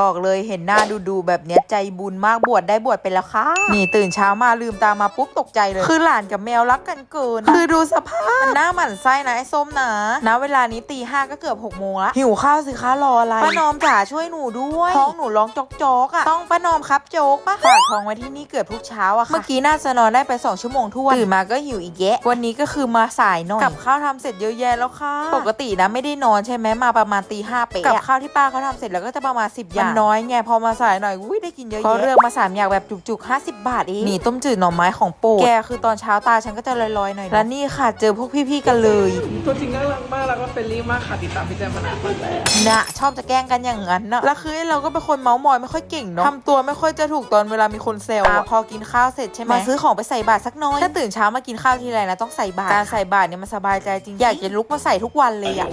บอกเลยเห็นหน้าดูดูๆแบบเนี้ยใจบุญมากบวชได้บวชไปแล้วค่ะ นี่ตื่นเช้ามาลืมตามาปุ๊บตกใจเลย คือหลานกับแมวรักกันเกิน คือดูสภาพมันหน้าหมั่นไส้นะไอ้ส้มนะนะเวลานี้ตีห้าก็เกือบหกโมงละหิวข้าวสิคะรออะไรป้านอมจ๋าช่วยหนูด้วยท้องหนูร้องจอกจอกๆอะต้องป้านอมครับโจ๊กปะฝากท้องไว้ที่นี่เกือบทุกเช้าอะค่ะเมื่อกี้น่าจะนอนได้ไปสองชั่วโมงทั่วนตื่นมาก็หิวอีกแยะวันนี้ก็คือมาสายหน่อยกับข้าวทำเสร็จเยอะแยะแล้วค่ะ ปกตินะไม่ได้นอนใช่ไหมมาประมาณตีห้าเป๊ะกับข้าวที่ป้าเขาทำเสร็จแล้วก็จะประมาณสิบอย่างมันน้อยไงพอมาสายหน่อยอุ้ยได้กินเยอะแยะเขาเลือกมาสามอย่างแบบจุกๆ50 บาทเองนี่ต้มจืดหน่อไม้ของโปรดแกคือตอนเช้าตาฉันก็จะลอยๆหน่อยนะและนี่ค่ะเจอพวกพี่ๆกันเลยตัวจริงน่ารักมากแล้วก็เฟรนลี่มากค่ะติดตามพี่แจมมานานมากแล้วนะชอบจะแกล้งกันอย่างนั้นนะแล้วคือเราก็เป็นคนเมาส์มอยไม่ค่อยเก่งเนาะทำตัวไม่ค่อยจะถูกตอนเวลามีคนเซลล์อะพอกินข้าวเสร็จใช่ไหมมาซื้อของไปใส่บาตรสักหน้อยถ้าตื่นเช้ามากินข้าวทีไรนะต้องใส่บาตรการใส่บาตรเนี่ยมันสบายใจจริงอยากจะลุกมาใส่ทุกวันเลยอะ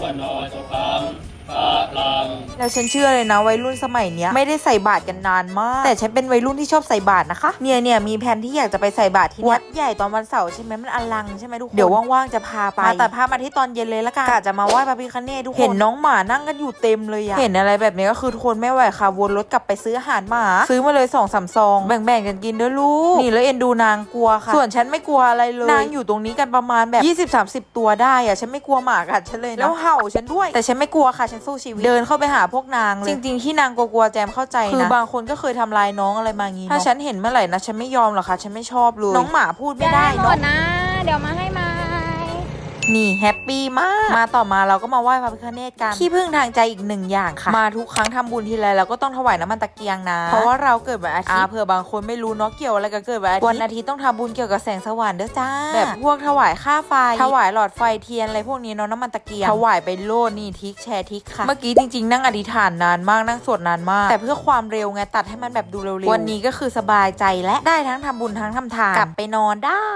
แล้วฉันเชื่อเลยนะวัยรุ่นสมัยเนี้ยไม่ได้ใส่บาตรกันนานมาก แต่ฉันเป็นวัยรุ่นที่ชอบใส่บาตรนะคะเนี่ยเนี่ยมีแผนที่อยากจะไปใส่บาตรที่วัดใหญ่ตอนวันเสาร์ใช่ไหมมันอลังใช่ไหมทุกคนเดี๋ยวว่างๆจะพาไปมาแต่พามาที่ตอนเย็นเลยละกันกะจะมาไหว้พระพิฆเนศทุกคนเห็นน้องหมานั่งกันอยู่เต็มเลยอะเห็นอะไรแบบนี้ก็คือทุกคนไม่ไหวค่ะวนรถกลับไปซื้ออาหารหมา ซื้อมาเลยสองสามซองแบ่งๆกันกินเด้อลูกนี่แล้วเอ็นดูนางกลัวค่ะ ส่วนฉันไม่กลัวอะไรเลยนางอยู่ตรงนี้กันประมาณแบบ20-30 ตัวได้อะฉันไม่กลัวหมากัดฉันเลยนะแล้วเห่าฉันด้วย แต่ฉันไม่กลัวค่ะฉันสู้ชีวิต เดินเข้าไปหาพวกนางเลย จริงๆที่นางกลัวๆแจมเข้าใจนะ คือบางคนก็เคยทำลายน้องอะไรมางี้ถ้าฉันเห็นเมื่อไหร่นะฉันไม่ยอมหรอกค่ะ ฉันไม่ชอบเลย น้องหมาพูดไม่ได้หมเนาะดนะ เดี๋ยวมาให้ไหม นี่แฮปปี้มาก มาต่อมาเราก็มาไหว้พระพิฆเนศกันที่พึ่งทางใจอีกหนึ่งอย่างค่ะ มาทุกครั้งทำบุญทีไรเราก็ต้องถวายน้ำมันตะเกียงนะ เพราะว่าเราเกิดวันอาทิตย์อ่าเผื่อบางคนไม่รู้เนาะเกี่ยวอะไรกับเกิดวันอาทิตย์วันอาทิตย์ต้องทำบุญเกี่ยวกับแสงสว่างเด้อจ้า แบบพวกถวายค่าไฟ ถวายหลอดไฟเทียนอะไรพวกนี้เนาะน้ำมันตะเกียง ถวายไปโลดนี่ทิกแชร์ทิกค่ะ เมื่อกี้จริงๆ นั่งอธิษฐานนานมากนั่งสวดนานมาก แต่เพื่อความเร็วไงตัดให้มันแบบดูเร็วๆวันนี้ก็คือสบายใจและได้ทั้งทำบุญทั้งทำทานกลับไปนอนได้